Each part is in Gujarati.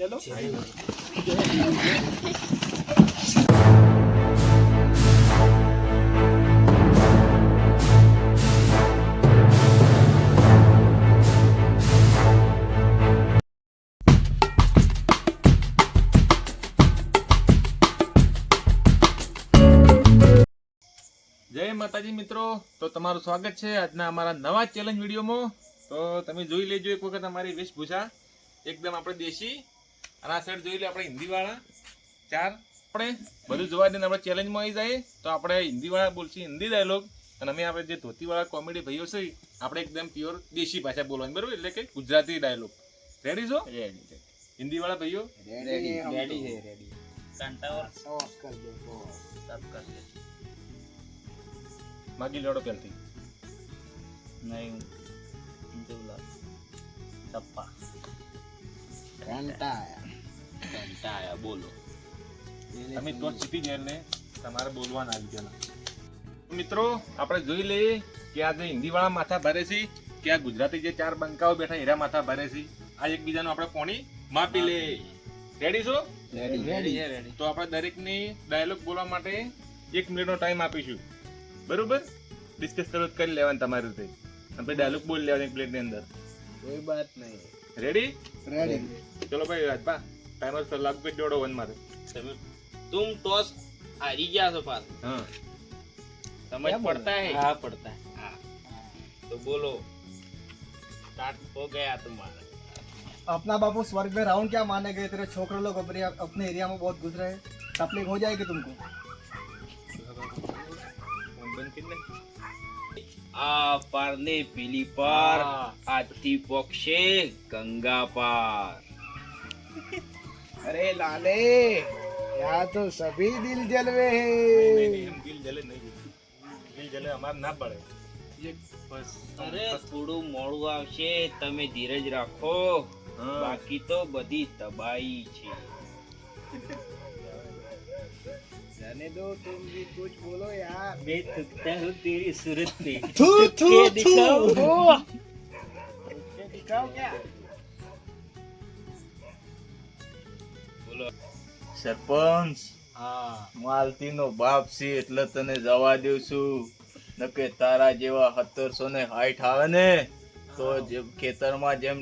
ચલો. જય માતાજી મિત્રો. તો તમારું સ્વાગત છે આજના અમારા નવા ચેલેન્જ વિડીયોમાં. તો તમે જોઈ લેજો એક વખત અમારી વેશભૂષા. એકદમ આપણે દેશી અને આ શર્ટ જોઈ લે આપણે હિન્દીવાળા. ચાર. આપણે બધું જોવા દઈને આપણે ચેલેન્જમાં આવી જાય તો આપણે હિન્દીવાળા બોલશે હિન્દી ડાયલોગ અને અમે આપણે જે ધોતીવાળા કોમેડી ભાઈઓ છે આપણે એકદમ પ્યોર દેશી ભાષા બોલવાની બરાબર? એટલે કે ગુજરાતી ડાયલોગ રેડી છો? રેડી હિન્દીવાળા ભાઈઓ? રેડી રેડી છે રેડી સંતાવર સોસ કર માગી લેડો પહેલથી. નહીં. દેવલા ટપ્પા ઘંટા કંટાળ્યા બોલો. તમે તો ચીપી ગયા એટલે તમારે બોલવાના આવી ગયા મિત્રો આપણે જોઈ લઈએ કે આ જે હિન્દીવાળા માથા ભરે છે કે આ ગુજરાતી જે ચાર બંકાઓ બેઠા હીરા માથા ભરે છે આ એકબીજાનું આપણે પોણી માપી લે રેડી છો? રેડી તો આપણે દરેકને ડાયલોગ બોલવા માટે એક મિનિટનો ટાઈમ આપીશું. બરોબર? ડિસ્કસ કરો કરી લેવાનું તમારી રીતે. આપણે ડાયલોગ બોલી લેવાનો એક પ્લેટની અંદર. કોઈ વાત નહીં. રેડી રેડી ચલો ભાઈ રાજભા. ટાઈમર સર લાગુ કરી દોડો વન મારે तुम टॉस हारी जा सो पास હા समझ क्या पड़ता है हाँ पड़ता है हाँ तो बोलो स्टार्ट हो गया तुम्हारा अपना बापू स्वर्ग में राउंड क्या माने गए तेरे छोकरे लोग अपने अपने एरिया में बहुत घुस रहे हैं तकलीफ हो जाएगी तुमको ફોન બંધ કરી નાખ. આ પાર ને પેલી પાર હા. આથી પોક્ષે ગંગા પાર अरे लाले यहाँ तो सभी दिल जलवे નહીં, हैं નહીં, એમ દિલ જલે નહીં દિલ જલે અમારે ના પડે એક બસ અરે થોડું મોડું આવશે તમે ધીરજ રાખો હા. બાકી તો બધી તબાઈ છે जाने दो तुम भी कुछ बोलो यार मैं थकता हूँ तेरी सूरत पे थू थू दिखाओ। ये दिखाओ क्या સરપંચ હા માલતી નો બાપ છે એટલે તને જવા દઉં છું નકે તારા જેવા સત્તરસો ને હાઈટ આવે ને તો જેમ ખેતરમાં જેમ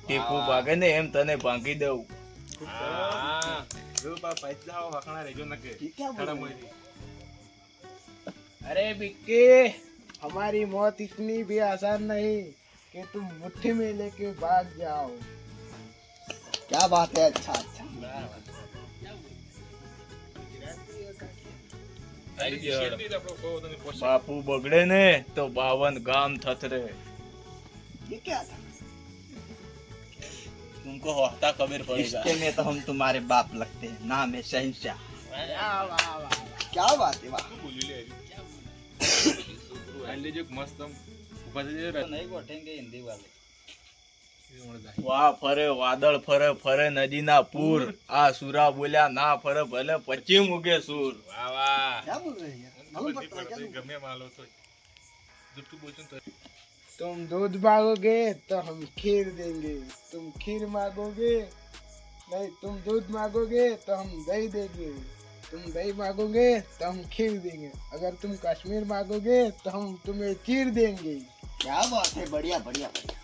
ટીપું ભાગે ને એમ તને ભાંગી દઉં હા જો બા પૈસા હકણા રહેજો નકે ખડા મોયથી. अरे बिक्के हमारी मौत इतनी भी आसान नहीं कि तुम मुट्ठी में लेके भाग जाओ क्या बात है अच्छा अच्छा બાપુ બગડે ને તો બાવન ગામ થથરે ये क्या था तुमको होता खबर पड़ेगा रिश्ते में तो हम तुम्हारे बाप लगते हैं नाम है शहनशाह क्या बात है वाह શું બોલ્યું લે હજી? આઈ લેજો એક મસ્ત આમ ઊભા થઈ જજો नहीं बैठेंगे हिंदी वाले રાત. વાહ ફરે વાદળ ફરે ફરે નદીના પૂર આ સુરા બોલ્યા ના ફરે ભલે પશ્ચિમ ઉગે સુર વાહ વાહ क्या बोल रहे हैं यार मालूम ખબર નહીં पड़ता है क्या પડતી, तुमको? ગમે એમ હાલો તોય. જુઠ્ઠું બોલશું ને તોય. तुम दूध मांगोगे तो हम खीर देंगे तुम खीर मांगोगे नहीं तुम दूध मांगोगे तो हम दही देंगे तुम दही मांगोगे तो हम खीर देंगे अगर तुम कश्मीर मांगोगे तो हम तुम्हें चीर देंगे क्या बात है बढ़िया बढ़िया बढ़िया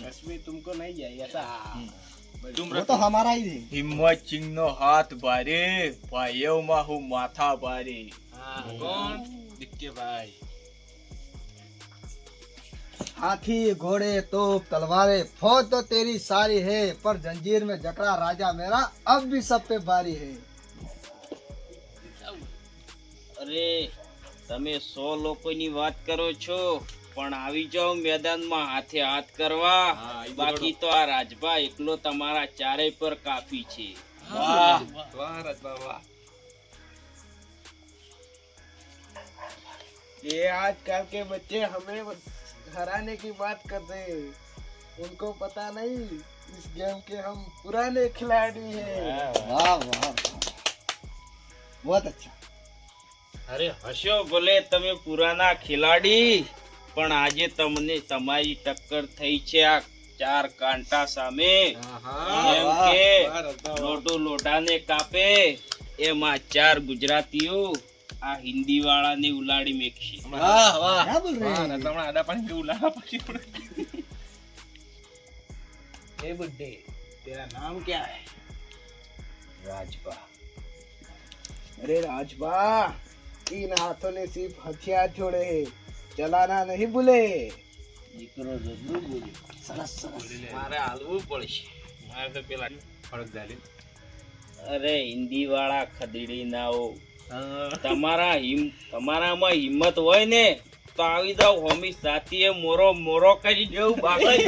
कश्मीर तुमको नहीं जाए ऐसा તુમ वो तो हमारा ही है હિંમત સિંહ નો હાથ ભારે ભાઈઓમાં હું માથા ભારે હા, કોણ દિક્કે ભાઈ हाथी घोड़े तोप तलवारें फौज तो तेरी सारी है पर जंजीर में जकड़ा राजा मेरा अब भी सब पे भारी है અરે તમે સો લોકોની વાત કરો છો પણ આવી જાઓ મેદાનમાં હાથે હાથ કરવા હા, ઈ બાકી તો આ રાજભા એકલો તમારા ચારેય પર કાફી છે વાહ વાહ રાજબા વાહ ये आजकल के बच्चे हमें हराने की बात करते हैं उनको पता नहीं इस गेम के हम पुराने खिलाड़ी हैं वाह वाह वाह। बहुत अच्छा અરે હશો ભલે તમે પુરાના ખેલાડી પણ આજે તમને તમારી ટક્કર થઈ છે આ ચાર કાંટા સામે આહા. જેમ કે લોટો લોટાને કાપે એમાં ચાર ગુજરાતીઓ આ હિન્દી વાળાને ઉલાડી મેકશે વાહ વાહ ક્યાં બોલ રહે વાહ, हैं? નતા હમણાં આડા પાણી જેવું લાવા પછી ए बुड्ढे तेरा नाम क्या है राजपा अरे राजबा तीन हाथों ने सिर्फ हथियार छोड़े हैं चलाना नहीं भूले દીકરો જબરું બોલ્યો સરસ સરસ મારે હાલવું પડશે મારે તો પેલા ફરક જાય અરે હિન્દી વાળા ખદડી નાઓ તમારા હિમ તમારામાં હિંમત હોય ને તો આવી જાવ હોમી સાથીએ મોરો મોરો કરી દેવું બાકી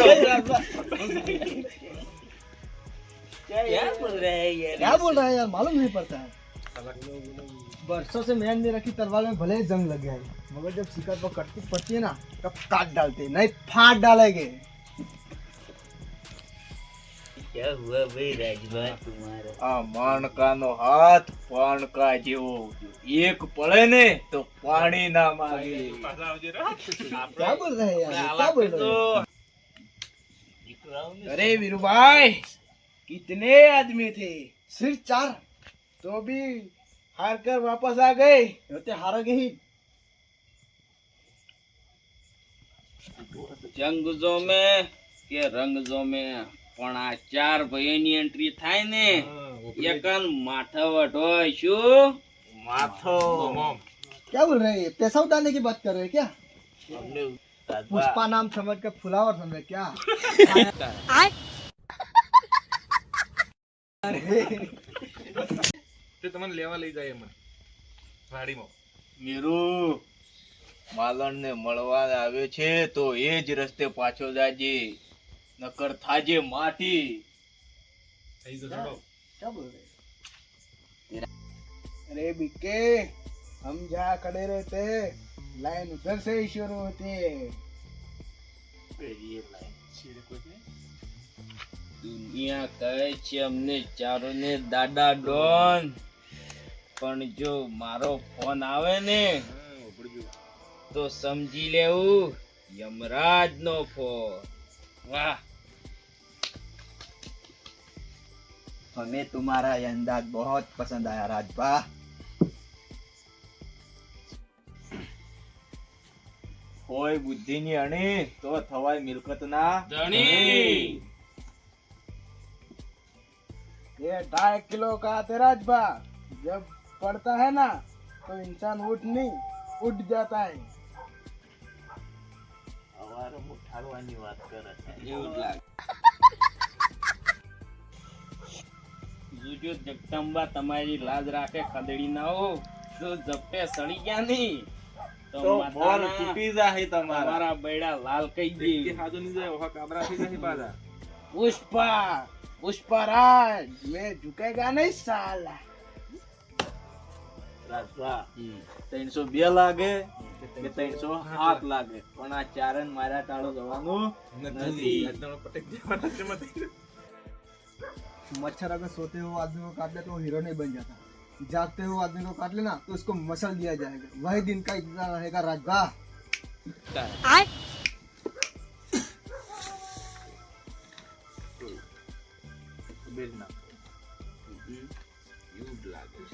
क्या बोल रहे हैं ये क्या बोल रहा है यार मालूम नहीं पड़ता है बरसों से मैंने रखी तलवार में भले ही जंग लग गया है मगर जब शिकार पर कटती पड़ती है ना तब काट डालते हैं, नहीं फाड़ डालेंगे क्या हुआ भाई राजभा तुम्हारा આ માણકાનો હાથ પાણકા જેવો એક પડે ને તો પાણી ના માગે પાછા આવજે રા. क्या बोल रहे हैं यार ये क्या बोल रहे हैं अरे वीरू भाई कितने आदमी थे सिर्फ चार तो भी हार कर वापस आ गए होते हारोगे ही જંગ જો મેં કે રંગ જો મેં પણ આ ચાર ભાઈઓની એન્ટ્રી થાય ને એકન માથા વઢોય શું માથો મોમ. क्या बोल रहे हैं पैसा उठाने की बात कर रहे हैं क्या અમને पुष्पा नाम समझ कर फुलावर समझे क्या તે તમને લેવા લઈ જાય મને વાડીમાં નીરુ માલણને મળવા આવ્યો છે તો એ જ રસ્તે પાછો જાજે. નકર થાજે માટી. થઈ જશે અરે બીકે હમ જા ખડે રહેતે લાઈન ઉધર સે શરૂ હોતે દુનિયા કહે છે અમને ચારો ને દાદા ડોન. પણ જો મારો ફોન આવે ને તો સમજી લેવું યમરાજ નો ફોન વાહ हमें तुम्हारा ये अंदाज बहुत पसंद आया राजबा હોય બુદ્ધિની અણી તો થવાય મિલકત ના ધણી ये ढाई किलो का तेराजबा जब पड़ता है ना तो इंसान उठ नहीं उठ जाता है સવારે ઉઠાડવાની વાત કરે છે એવું જ લાગે જોજો જગદંબા તમારી લાજ રાખે ખદડી ના હો તો જપટે સડી ગયા નહીં તો તો બોર માથાના તૂટી જાય તમારા તમારા બૈડા લાલ કહી દે કે હાજો નહીં જાય ઓહા કાબરા થઈ જાય પાછા पुष्पा पुष्पराज मैं झुकेगा नहीं साला રાજભા ત્રણસો બે લાગે કે ત્રણસો સાત લાગે પણ આ ચારણ મારા ટાળો જવાનું નથી આજનો પટેક દેવાના છે મત. मच्छर अगर सोते हुए आदमी को काट ले तो वो हीरो नहीं बन जाता जागते हुए आदमी को काट लेना तो उसको मसल दिया जाएगा वही दिन का इंतजार रहेगा राजबा બેલ ના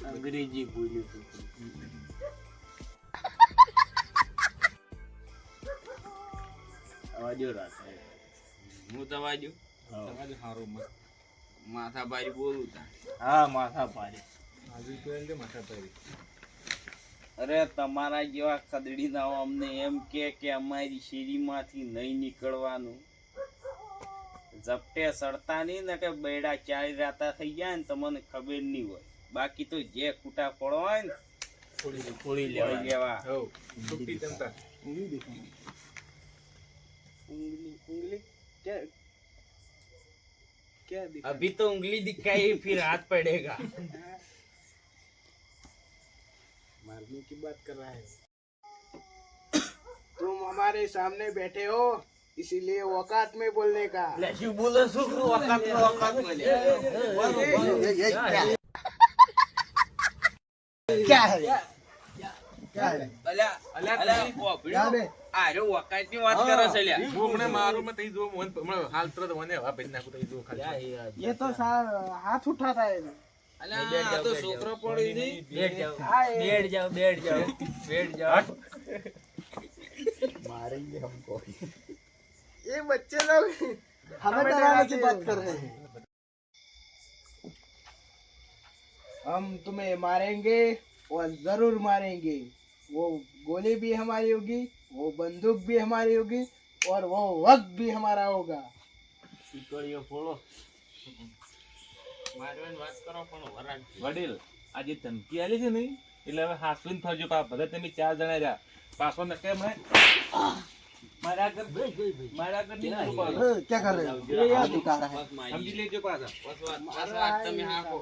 અંગ્રેજી બોલ્યું તું અવાજો રાખે. હું તવાજો તમારે હારું મસ્ત. માથા ભારી બોલું તા. હા માથા ભારે હાજુ તો એમ માથા અરે તમારા જેવા ખદડી ના અમને એમ કે કે અમારી શેરીમાંથી નહીં નીકળવાનું. ઝપટે સડતા નહીં ને કે બૈડા ચાલી રાતા થઈ ગયા ને તમને ખબર નહીં હોય. બાકી તો જે કૂટા પડો હોય ને થોડી દે. ફોડી પડી લેવા લેવા હો છૂટી જમતા उंगली उंगली क्या क्या दिखा अभी तो उंगली दिखाई फिर हाथ पड़ेगा मारने की बात कर रहा है तुम हमारे सामने बैठे हो इसीलिए औकात में बोलने का શું બોલો શું વખત વખત લ્યા હું હમણાં મારું માં તઈ જો મોહન હમણાં હાલ તરત મને હવા ભરી નાખું તઈ જો ખાલી ये तो सा- हाथ उठाता है અલ્યા આ તો છોકરો પડી છે हाँ, ये- જાઓ બેઠ જાઓ બેઠ જાઓ ये बच्चे लोग हमें डराने की बात कर रहे हैं हम तुम्हें मारेंगे और जरूर मारेंगे वो गोली भी हमारी होगी वो बंदूक भी हमारी होगी और वो वक्त भी हमारा होगा શીકડીઓ ફોડો મારવાની વાત કરો પણ વરાગ વડીલ આ જે ધમકી આલી છે ને એટલે હવે હાસવીને ફરજો પા બધા તમે ચાર જણા રહ્યા પાછો નકે હમણાં મારા ઘર મારા ઘરની ક્યાં કરે? યાર તું તારા સમજી લેજો પાછા. બસ વાત તમે હાકો.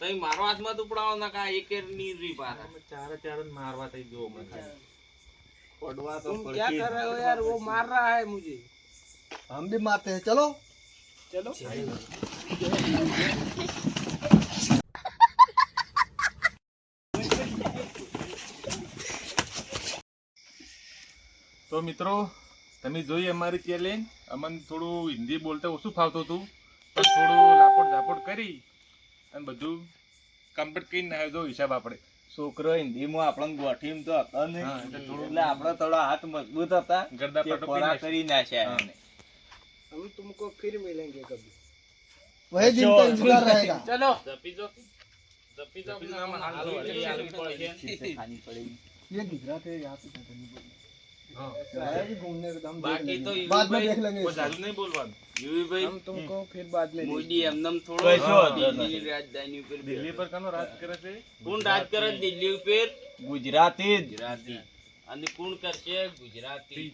તઈ મારો હાથમાં તો પડાવો ના કા એક ની રી પાછા. ચાર ચાર મારવા ચલો. ચલો. તો મિત્રો તમે જોઈ અમારી ચેલેન્જ અમને થોડું હિન્દી બોલતા ઓછું ફાવતું હતું પણ થોડું લાપડ ઝાપડ કરી અને બધું કમ્પ્લીટ કરીને આવ્યો જો હિસાબ આપણે છોકરો હિન્દીમાં આપણને ગોઠીમ તો હતો ને હા, એટલે થોડું- એટલે આપણા થોડા હાથ મજબૂત હતા ગરદા કે પાટો ખોરા કરી કરી નાખ્યા હા. એને. हम तुमको फिर मिलेंगे कभी वही दिन का इंतजार रहेगा चलो જપી જો જપી જો જપી જો, આમાં હાલ હાલો, જોઈ એ લેજો. આવી પડે છે. ચીસે ખાની પડી. ये गुजरात है यहाँ पे बाकी तो लेंगे ये बाद में भाई- देख लेंगे કોઈ इसको। જાજુ નહીં બોલવાનું યુવીભાઈ हम तुमको फिर बाद में મોદી એમનેમ થોડો કશો વાંધો દિલ્હીની રાજધાની ઉપર દિલ્હી પર કાનો રાજ કરે છે કોણ રાજ કરે દિલ્હી ઉપર ગુજરાતી જ ગુજરાતી અને કોણ કરશે ગુજરાતી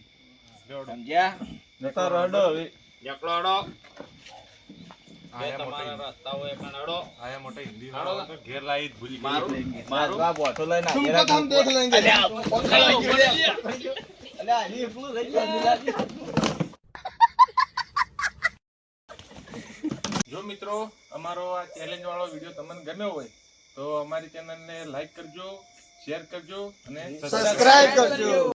સમજ્યા નતો રડો હવે જકડોડો જે આયા મોટા તમારા રસ્તા હોય એ કણડો આયા મોટા હિન્દી વાળા તો ઘેર લાવી જ ભૂલી ગયા. મારું મારું મારવા બોટો લઈને तुमको હાજરા तो જો મિત્રો, અમારો આ ચેલેન્જ વાળો વીડિયો તમને ગમ્યો હોય, તો અમારી ચેનલ ને લાઈક કરજો શેર કરજો અને સબસ્ક્રાઇબ કરજો.